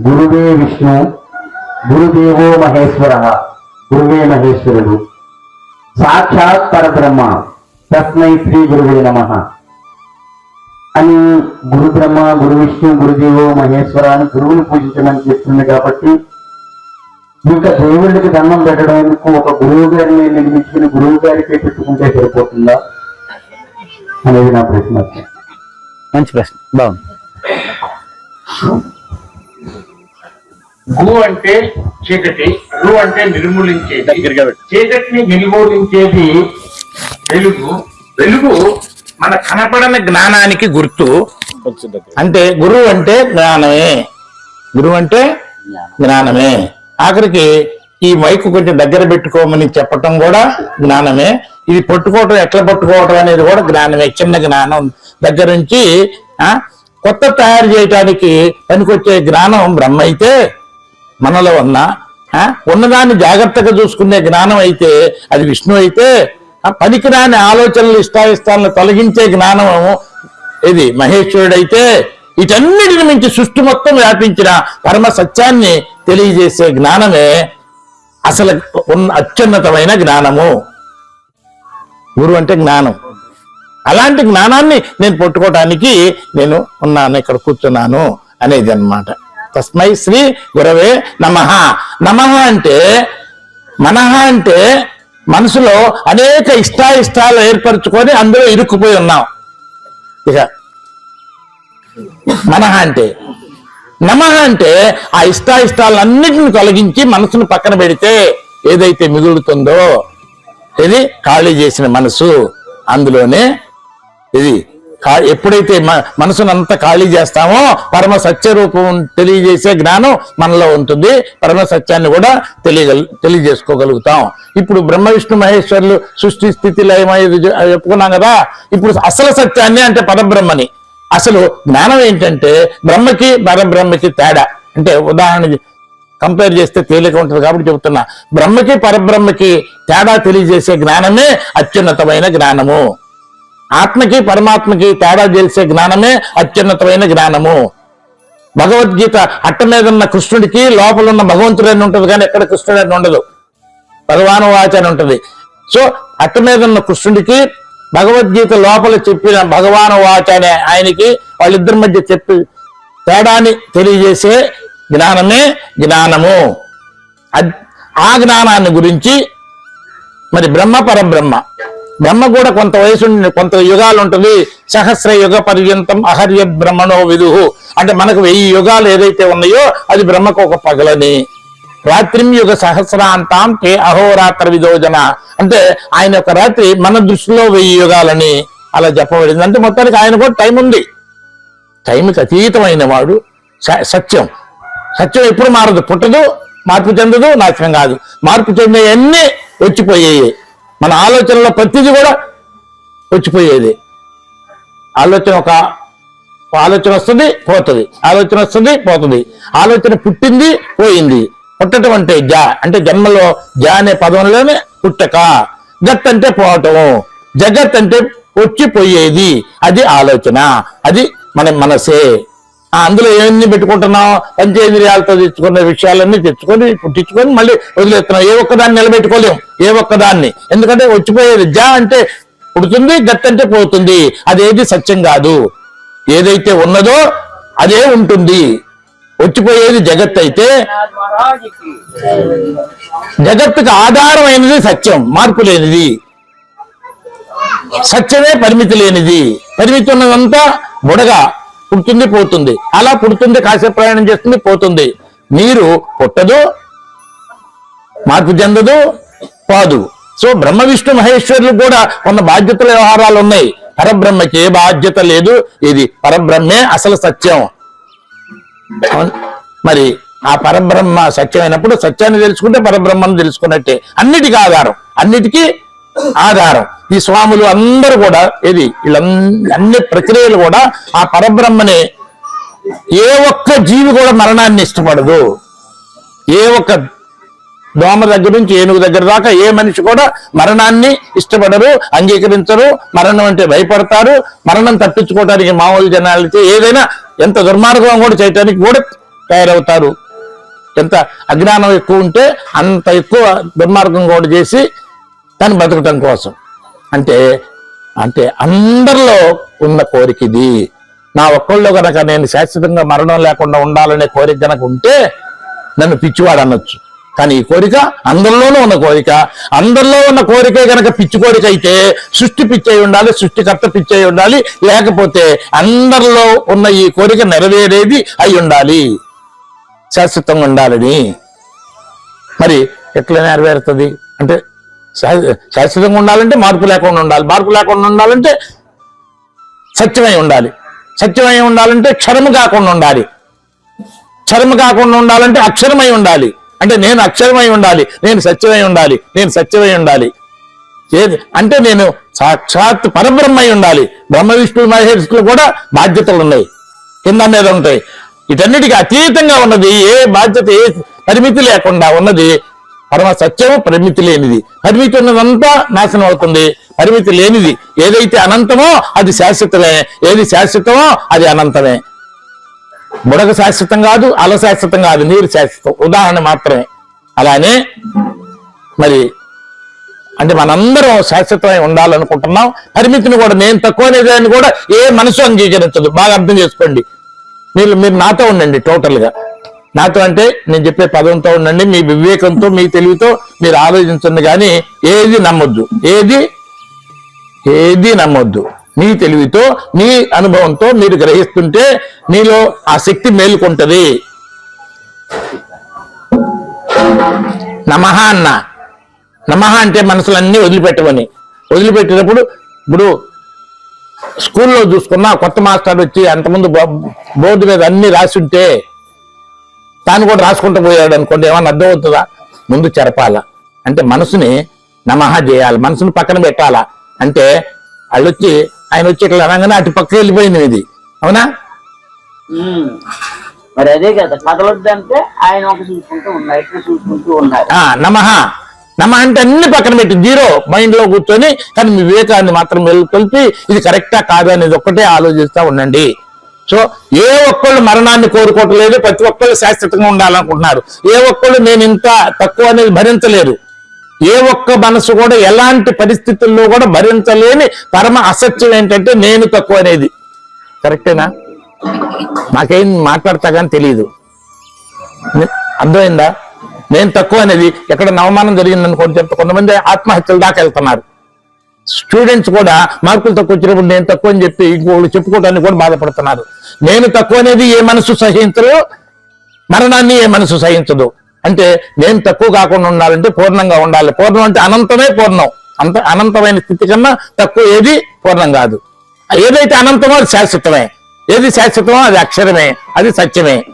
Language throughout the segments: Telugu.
గురువే విష్ణు గురుదేవో మహేశ్వర గురువే మహేశ్వరుడు. సాక్షాత్ పరబ్రహ్మ తస్మై శ్రీ గురువే నమ. అని గురు బ్రహ్మ గురు విష్ణు గురుదేవో మహేశ్వర అని గురువుని పూజించమని చెప్తుంది కాబట్టి ఇంకా దేవుళ్ళకి దండం పెట్టడం ఎందుకు? ఒక గురువు గారిని నిర్మించుకుని గురువు గారికే పెట్టుకుంటే సరిపోతుందా? అనేది నా ప్రశ్న. మంచి ప్రశ్న. బాగుంది. గు అంటే చీకటి రు అంటే నిర్మూలించేది. చీకటిని నిర్మూలించేది వెలుగు. వెలుగు మన కనపడని జ్ఞానానికి గుర్తు. అంటే గురువు అంటే జ్ఞానమే. గురువు అంటే జ్ఞానమే. ఆఖరికి ఈ మైకు కొంచెం దగ్గర పెట్టుకోమని చెప్పటం కూడా జ్ఞానమే. ఇది పట్టుకోవటం ఎట్లా పట్టుకోవటం అనేది కూడా జ్ఞానమే. చిన్న జ్ఞానం దగ్గర నుంచి ఆ కొత్త తయారు చేయటానికి పనికొచ్చే జ్ఞానం బ్రహ్మ అయితే మనలో ఉన్న ఆ, ఉన్నదాన్ని జాగ్రత్తగా చూసుకునే జ్ఞానం అయితే అది విష్ణు అయితే పనికిరాని ఆలోచనలు ఇష్టాయిష్టాలను తొలగించే జ్ఞానం ఇది మహేశ్వరుడైతే వీటన్నిటిని మించి సృష్టి మొత్తం వ్యాపించిన పరమ సత్యాన్ని తెలియజేసే జ్ఞానమే అసలు ఉన్న అత్యున్నతమైన జ్ఞానము. గురువు అంటే జ్ఞానం. అలాంటి జ్ఞానాన్ని నేను పట్టుకోవటానికి నేను ఉన్నాను ఇక్కడ కూర్చున్నాను అనేది అన్నమాట తస్మై శ్రీ గురవే నమః. నమ అంటే మనహ అంటే మనసులో అనేక ఇష్టాయిష్టాలు ఏర్పరచుకొని అందులో ఇరుక్కుపోయి ఉన్నాం. ఇక మనహ అంటే నమ అంటే ఆ ఇష్టాయిష్టాలన్నిటిని తొలగించి మనసును పక్కన పెడితే ఏదైతే మిగులుతుందో ఇది ఖాళీ చేసిన మనసు. అందులోనే ఇది ఎప్పుడైతే మ- మనసును ఖాళీ చేస్తామో పరమ సత్య రూపం తెలియజేసే జ్ఞానం మనలో ఉంటుంది. పరమ సత్యాన్ని కూడా తెలియగల తెలియజేసుకోగలుగుతాం. ఇప్పుడు బ్రహ్మ విష్ణు మహేశ్వరులు సృష్టి స్థితి లయమయ్యేది చెప్పుకున్నాం కదా. ఇప్పుడు అసలు సత్యాన్ని అంటే పరబ్రహ్మని. అసలు జ్ఞానం ఏంటంటే బ్రహ్మకి పరబ్రహ్మకి తేడా. అంటే ఉదాహరణ కంపేర్ చేస్తే తేలిక ఉంటుంది కాబట్టి చెబుతున్నా. బ్రహ్మకి పరబ్రహ్మకి తేడా తెలియజేసే జ్ఞానమే అత్యున్నతమైన జ్ఞానము. ఆత్మకి పరమాత్మకి తేడా తెలిసే జ్ఞానమే అత్యున్నతమైన జ్ఞానము. భగవద్గీత అట్ట మీద ఉన్న కృష్ణుడికి లోపల ఉన్న భగవంతుడు అని ఉంటుంది కానీ ఎక్కడ కృష్ణుడు అని ఉండదు. భగవాను వాచ అని ఉంటుంది. సో అట్ట మీద ఉన్న కృష్ణుడికి భగవద్గీత లోపల చెప్పిన భగవాను వాచ అనే ఆయనకి వాళ్ళిద్దరి మధ్య చెప్పి తేడాన్ని తెలియజేసే జ్ఞానమే జ్ఞానము. ఆ జ్ఞానాన్ని గురించి మరి బ్రహ్మ పరబ్రహ్మ బ్రహ్మ కూడా కొంత వయసు కొంత యుగాలు ఉంటుంది. సహస్ర యుగ పర్యంతం అహర్య బ్రహ్మణో విదుహు. అంటే మనకు వెయ్యి యుగాలు ఏదైతే ఉన్నాయో అది బ్రహ్మకు ఒక పగలని. రాత్రిం యుగ సహస్రాంతాం తే అహోరాత్ర విదోజన. అంటే ఆయన యొక్క రాత్రి మన దృష్టిలో వెయ్యి యుగాలని అలా చెప్పబడింది. అంటే మొత్తానికి ఆయన కూడా టైం ఉంది. టైంకి అతీతమైన వాడు. స- సత్యం. సత్యం ఎప్పుడు మారదు. పుట్టదు మార్పు చెందదు నాశనం కాదు. మార్పు చెందేవన్నీ వచ్చిపోయాయి. మన ఆలోచనలో ప్రతిదీ కూడా వచ్చిపోయేది. ఆలోచన ఒక ఆలోచన వస్తుంది పోతుంది. ఆలోచన వస్తుంది పోతుంది. ఆలోచన పుట్టింది పోయింది. పుట్టడం అంటే జా అంటే జన్మలో జా అనే పదంలోనే పుట్టక. గత్ అంటే పోవటం. జగత్ అంటే వచ్చిపోయేది. అది ఆలోచన. అది మన మనసే. అందులో ఏమన్నీ పెట్టుకుంటున్నాం పంచేంద్రియాలతో తెచ్చుకున్న విషయాలన్నీ తెచ్చుకొని పుట్టించుకొని మళ్ళీ వదిలేస్తున్నాం ఏ ఒక్కదాన్ని నిలబెట్టుకోలేం. ఏ ఒక్కదాన్ని. ఎందుకంటే వచ్చిపోయేది జా అంటే పుడుతుంది గత్తంటే పోతుంది. అదేది సత్యం కాదు. ఏదైతే ఉన్నదో అదే ఉంటుంది. వచ్చిపోయేది జగత్ అయితే జగత్తుకు ఆధారమైనది సత్యం మార్పు లేనిది. సత్యమే పరిమితి లేనిది. పరిమితి ఉన్నదంతా బుడగ. పుడుతుంది పోతుంది. అలా పుడుతుంది కాసేపు ప్రయాణం చేస్తుంది పోతుంది. నీరు పుట్టదు మార్పు చెందదు పాదు. సో బ్రహ్మ విష్ణు మహేశ్వరులు కూడా కొన్న బాధ్యతల వ్యవహారాలు ఉన్నాయి. పరబ్రహ్మకి ఏ బాధ్యత లేదు. ఇది పరబ్రహ్మే అసలు సత్యం. మరి ఆ పరబ్రహ్మ సత్యమైనప్పుడు సత్యాన్ని తెలుసుకుంటే పరబ్రహ్మను తెలుసుకున్నట్టే. అన్నిటికీ ఆధారం. అన్నిటికీ ఆధారం. ఈ స్వాములు అందరూ కూడా ఇది వీళ్ళ అన్ని ప్రక్రియలు కూడా ఆ పరబ్రహ్మని ఏ ఒక్క జీవి కూడా మరణాన్ని ఇష్టపడదు. ఏ ఒక్క దోమ దగ్గర నుంచి ఏనుగు దగ్గర దాకా ఏ మనిషి కూడా మరణాన్ని ఇష్టపడరు అంగీకరించరు మరణం అంటే భయపడతారు మరణం తప్పించుకోవడానికి మామూలు జనాలైతే ఏదైనా ఎంత దుర్మార్గం కూడా చేయటానికి కూడా తయారవుతారు. ఎంత అజ్ఞానం ఎక్కువ ఉంటే అంత ఎక్కువ దుర్మార్గం కూడా చేసి తను బతకటం కోసం. అంటే అంటే అందరిలో ఉన్న కోరిక ఇది. నా ఒక్కళ్ళు కనుక నేను శాశ్వతంగా మరణం లేకుండా ఉండాలనే కోరిక గనక ఉంటే నన్ను పిచ్చివాడు అనొచ్చు. కానీ ఈ కోరిక అందరిలోనూ ఉన్న కోరిక. అందరిలో ఉన్న కోరికే గనక పిచ్చి కోరిక అయితే సృష్టి పిచ్చి ఉండాలి సృష్టికర్త పిచ్చి ఉండాలి. లేకపోతే అందరిలో ఉన్న ఈ కోరిక నెరవేరేది అయి ఉండాలి. శాశ్వతంగా ఉండాలని. మరి ఎట్లా నెరవేరుతుంది? అంటే శాశ్వతంగా ఉండాలంటే మార్పు లేకుండా ఉండాలి. మార్పు లేకుండా ఉండాలంటే సత్యమై ఉండాలి. సత్యమై ఉండాలంటే క్షరము కాకుండా ఉండాలి. క్షరము కాకుండా ఉండాలంటే అక్షరమై ఉండాలి. అంటే నేను అక్షరమై ఉండాలి. నేను సత్యమై ఉండాలి. నేను సత్యమై ఉండాలి. ఏది? అంటే నేను సాక్షాత్ పరబ్రహ్మై ఉండాలి. బ్రహ్మ విష్ణు మహేష్లు కూడా బాధ్యతలు ఉన్నాయి. కింద మీద ఉంటాయి. వీటన్నిటికీ అతీతంగా ఉన్నది ఏ బాధ్యత ఏ పరిమితి లేకుండా ఉన్నది పరమ సత్యము పరిమితి లేనిది. పరిమితి ఉన్నదంతా నాశనం అవుతుంది. పరిమితి లేనిది. ఏదైతే అనంతమో అది శాశ్వతమే. ఏది శాశ్వతమో అది అనంతమే. బుడగ శాశ్వతం కాదు అల శాశ్వతం కాదు నీరు శాశ్వతం. ఉదాహరణ మాత్రమే. అలానే మరి అంటే మనందరం శాశ్వతమై ఉండాలనుకుంటున్నాం. పరిమితిని కూడా నేను తక్కువ అని కూడా ఏ మనసు అంగీకరించదు. బాగా అర్థం చేసుకోండి. మీరు మీరు నాతో ఉండండి టోటల్గా నాతో అంటే నేను చెప్పే పదంతో ఉండండి మీ వివేకంతో మీ తెలివితో మీరు ఆలోచించండి కానీ ఏది నమ్మొద్దు. ఏది? ఏది నమ్మొద్దు. మీ తెలివితో మీ అనుభవంతో మీరు గ్రహిస్తుంటే మీలో ఆ శక్తి మేలుకుంటది. నమహ అన్న. నమహ అంటే మనసులన్నీ వదిలిపెట్టమని. వదిలిపెట్టినప్పుడు ఇప్పుడు స్కూల్లో చూసుకున్నా కొత్త మాస్టర్ వచ్చి అంతకుముందు బో- బోర్డు మీద అన్ని రాసి ఉంటే తాను కూడా రాసుకుంటూ పోయాడు అనుకోండి ఏమన్నా అర్థం అవుతుందా? ముందు చెరపాల. అంటే మనసుని నమః చేయాలి మనసుని పక్కన పెట్టాలా? అంటే వాళ్ళు వచ్చి ఆయన వచ్చి ఇట్లా అనగానే అటు పక్క వెళ్ళిపోయింది ఇది. అవునా. మరి అదే కదా కదలొద్దంటే ఆయన ఒక చూసుకుంటూ ఉన్నారు ఇట్లా చూసుకుంటూ ఉన్నారు. ఆ నమః అంటే అన్ని పక్కన పెట్టి జీరో మైండ్లో కూర్చొని కానీ మీ వివేకాన్ని మాత్రం మెలుకొల్పి ఇది కరెక్టా కాదా అనేది ఒక్కటే ఆలోచిస్తా ఉండండి. సో ఏ ఒక్కళ్ళు మరణాన్ని కోరుకోవట్లేదు ప్రతి ఒక్కళ్ళు శాశ్వతంగా ఉండాలనుకుంటున్నారు. ఏ ఒక్కళ్ళు నేను ఇంత తక్కువ అనేది భరించలేరు. ఏ ఒక్క మనసు కూడా ఎలాంటి పరిస్థితుల్లో కూడా భరించలేని పరమ అసత్యం ఏంటంటే నేను తక్కువ అనేది. కరెక్టేనా? నాకేం మాట్లాడతా కానీ తెలియదు అర్థమైందా? నేను తక్కువ అనేది. ఎక్కడ అవమానం జరిగింది చెప్తే కొంతమంది ఆత్మహత్యల దాకా వెళ్తున్నారు. స్టూడెంట్స్ కూడా మార్కులు తక్కువ వచ్చినప్పుడు నేను తక్కువ అని చెప్పి ఇంకోళ్ళు చెప్పుకోవడానికి కూడా బాధపడుతున్నారు. నేను తక్కువ అనేది ఏ మనసు సహించదు మరణాన్ని ఏ మనసు సహించదు. అంటే నేను తక్కువ కాకుండా ఉండాలంటే పూర్ణంగా ఉండాలి. పూర్ణం అంటే అనంతమే పూర్ణం. అంత అనంతమైన స్థితి కన్నా తక్కువ ఏది పూర్ణం కాదు. ఏదైతే అనంతమో అది శాశ్వతమే. ఏది శాశ్వతమో అది అక్షరమే అది సత్యమే.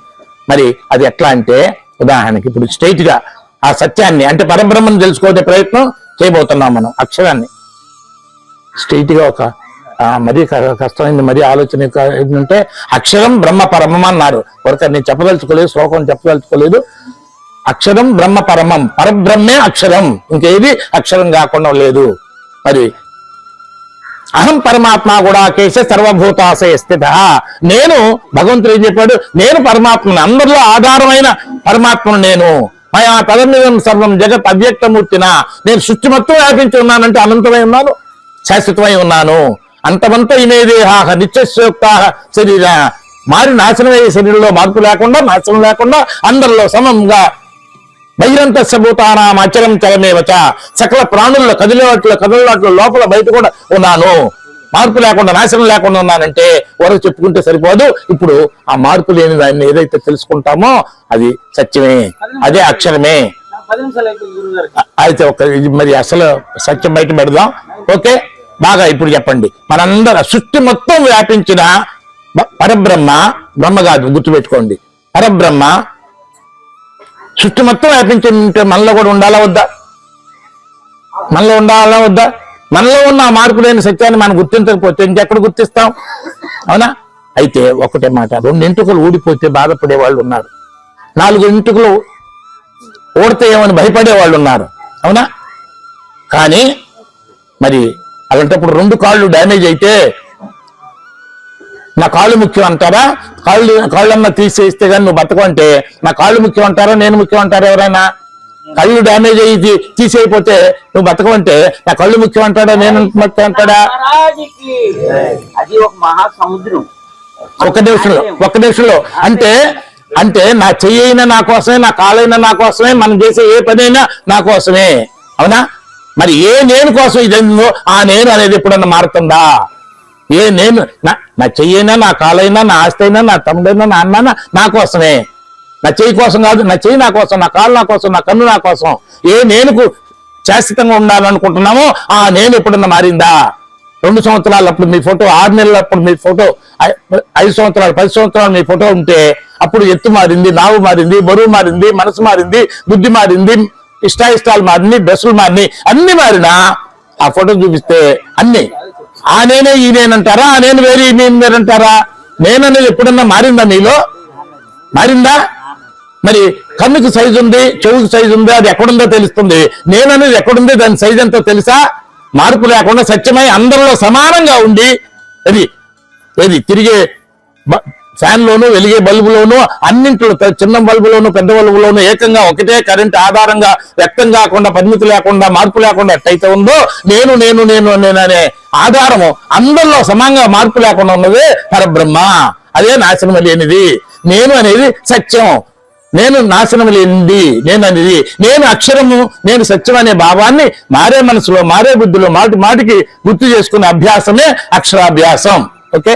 మరి అది ఎట్లా అంటే ఉదాహరణకి ఇప్పుడు స్ట్రైట్గా ఆ సత్యాన్ని అంటే పరబ్రహ్మను తెలుసుకోవడే ప్రయత్నం చేయబోతున్నాం మనం అక్షరాన్ని. స్ట్రైట్గా ఒక మరీ కష్టమైంది మరీ ఆలోచన ఏంటంటే అక్షరం బ్రహ్మ పరమం అన్నారు. ఒకరికి నేను చెప్పదలుచుకోలేదు శ్లోకం చెప్పదలుచుకోలేదు. అక్షరం బ్రహ్మ పరమం పరబ్రహ్మే అక్షరం. ఇంకేది అక్షరం కాకుండా లేదు. మరి అహం పరమాత్మ కూడా కేశ సర్వభూతాశయ స్థిత. నేను భగవంతుడు ఏం చెప్పాడు? నేను పరమాత్మను అందరిలో ఆధారమైన పరమాత్మను నేను. మయా తదమిదం సర్వం జగత్ అవ్యక్తమూర్తిన. నేను సృష్టి మొత్తం వ్యాపించి ఉన్నానంటే అనంతమై ఉన్నాను. శాశ్వతమై ఉన్నాను. అంతమంతా ఇమే దేహాహ నిత్యశోక్తా శరీర. మారి నాశనమయ్యే శరీరంలో మార్పు లేకుండా నాశనం లేకుండా అందరిలో సమంగా బహిరంత భూతానాం అచరం చలమేవచ సకల ప్రాణుల్లో కదిలేవాటిలో కదిలేవాటిలో లోపల బయట కూడా ఉన్నాను. మార్పు లేకుండా నాశనం లేకుండా ఉన్నానంటే వరకు చెప్పుకుంటే సరిపోదు. ఇప్పుడు ఆ మార్పు లేని దాన్ని ఏదైతే తెలుసుకుంటామో అది సత్యమే. అదే అక్షరమే అయితే ఒక మరి అసలు సత్యం బయట పెడదాం. ఓకే? బాగా ఇప్పుడు చెప్పండి. మనందర సృష్టి మొత్తం వ్యాపించిన పరబ్రహ్మ బ్రహ్మ కాదు గుర్తుపెట్టుకోండి. పరబ్రహ్మ సృష్టి మొత్తం వ్యాపించి మనలో కూడా ఉండాలా వద్దా? మనలో ఉండాలా వద్దా? మనలో ఉన్న ఆ మార్పు లేని సత్యాన్ని మనం గుర్తించకపోతే ఇంకెక్కడ గుర్తిస్తాం? అవునా? అయితే ఒకటే మాట రెండు ఎంటుకలు ఊడిపోతే బాధపడే వాళ్ళు ఉన్నారు. నాలుగు ఎంటుకలు ఓడతాయేమని భయపడే వాళ్ళు ఉన్నారు. అవునా? కానీ మరి అలాంటప్పుడు రెండు కాళ్ళు డ్యామేజ్ అయితే నా కాళ్ళు ముఖ్యం అంటారా కాళ్ళు కాళ్ళన్నా తీసేస్తే కానీ నువ్వు బతకంటే నా కాళ్ళు ముఖ్యం అంటారా? నేను ముఖ్యం అంటారా ఎవరైనా? కళ్ళు డ్యామేజ్ అయ్యి తీసేయపోతే నువ్వు బతకమంటే నా కళ్ళు ముఖ్యం అంటాడా? నేను ముఖ్యం అంటాడా? అది ఒక మహా సముద్రం ఒక నిమిషంలో ఒక నిమిషంలో. అంటే అంటే నా చెయ్యి అయినా నా కోసమే నా కాలైనా నా కోసమే మనం చేసే ఏ పనైనా నా కోసమే. అవునా? మరి ఏ నేను కోసం ఇది ఏందో ఆ నేను అనేది ఎప్పుడన్నా మారుతుందా? ఏ నేను నా నా చెయ్యైనా నా కాలైనా నా ఆస్తి అయినా నా తమ్ముడైనా నా అన్న నా కోసమే. నా చెయ్యి కోసం కాదు నా చెయ్యి నా కోసం నా కాలు నా కోసం నా కన్ను నా కోసం. ఏ నేనుకు శాశ్వతంగా ఉండాలనుకుంటున్నామో ఆ నేను ఎప్పుడన్నా మారిందా? రెండు సంవత్సరాలు అప్పుడు మీ ఫోటో ఆరు నెలలు అప్పుడు మీ ఫోటో ఐ- ఐదు సంవత్సరాలు పది సంవత్సరాలు మీ ఫోటో ఉంటే అప్పుడు ఎత్తు మారింది నావు మారింది బరువు మారింది మనసు మారింది బుద్ధి మారింది ఇష్టాయిష్టాలు మారింది డ్రెస్సులు మారినాయి అన్ని మారినా ఆ ఫోటో చూపిస్తే అన్ని. ఆ నేనే ఈ నేనంటారా ఆ నేను వేరే ఈ నేను వేరంటారా? నేననేది ఎప్పుడన్నా మారిందా మీలో మారిందా? మరి కన్నుకు సైజు ఉంది చెవుకు సైజు ఉంది అది ఎక్కడుందో తెలుస్తుంది. నేననేది ఎక్కడుంది దాని సైజు ఎంతో తెలుసా? మార్పు లేకుండా సత్యమై అందరిలో సమానంగా ఉండి అది ఏది తిరిగే ఫ్యాన్లోనూ వెలిగే బల్బులోను అన్నింటిలో చిన్న బల్బులోను పెద్ద బల్బులోను ఏకంగా ఒకటే కరెంట్ ఆధారంగా వ్యక్తం కాకుండా పరిమితి లేకుండా మార్పు లేకుండా ఎట్టయితే ఉందో నేను నేను నేను నేననే ఆధారము అందరిలో సమానంగా మార్పు లేకుండా ఉన్నదే పరబ్రహ్మ. అదే నాశనం లేనిది. నేను అనేది సత్యం. నేను నాశనం లేనిది. నేను అనేది నేను అక్షరము నేను సత్యం అనే భావాన్ని మారే మనసులో మారే బుద్ధిలో మాటి మాటికి గుర్తు చేసుకునే అభ్యాసమే అక్షరాభ్యాసం. ఓకే?